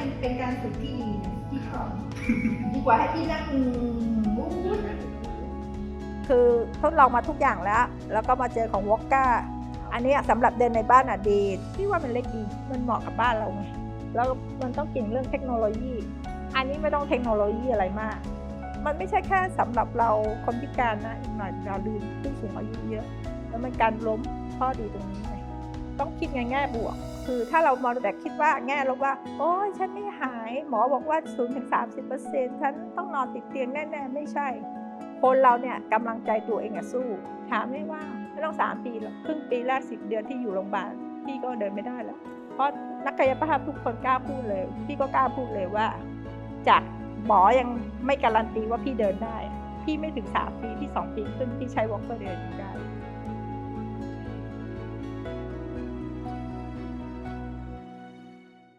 มันเป็นการฝึกที่ดีนะที่ชอบดีกว่าให้พี่นั่งมุ้งมุ้งคือทดลองมาทุกอย่างแล้ว แล้วก็มาเจอของวอกก้าอันนี้สำหรับเดินในบ้านอะดีพี่ว่ามันเล็กดี มันเหมาะกับบ้านเราไงแล้วมันต้องเก่งเรื่องเทคโนโลยี อันนี้ไม่ต้องเทคโนโลยีอะไรมาก มันไม่ใช่แค่สำหรับเราคนพิการนะอีกหน่อยเราลืมผู้สูงอายุเยอะ แล้วมันการล้มข้อดีตรงนี้ไง ต้องคิดในแง่บวก คือถ้าเรามองแต่คิดว่าแง่ลบว่า โอ้ยฉันไม่หาย หมอบอกว่า0ูนถึงสาฉันต้องนอนติดเตียงแน่ ๆ ไม่ใช่ คนเราเนี่ยกำลังใจตัวเองอะสู้ ถามไม่ว่าไม่ต้องสามปีหรอกครึ่งปีแรกสิบเดือนที่อยู่โรงพยาบาลพี่ก็เดินไม่ได้แล้ว เพราะนักกายภาพทุกคนกล้าพูดเลย พี่ก็กล้าพูดเลยว่า จากหมอยังไม่การันตีว่าพี่เดินได้ พี่ไม่ถึงสามปีพี่สองปีขึ้นพี่ใช้วอล์กเกอร์เดินได้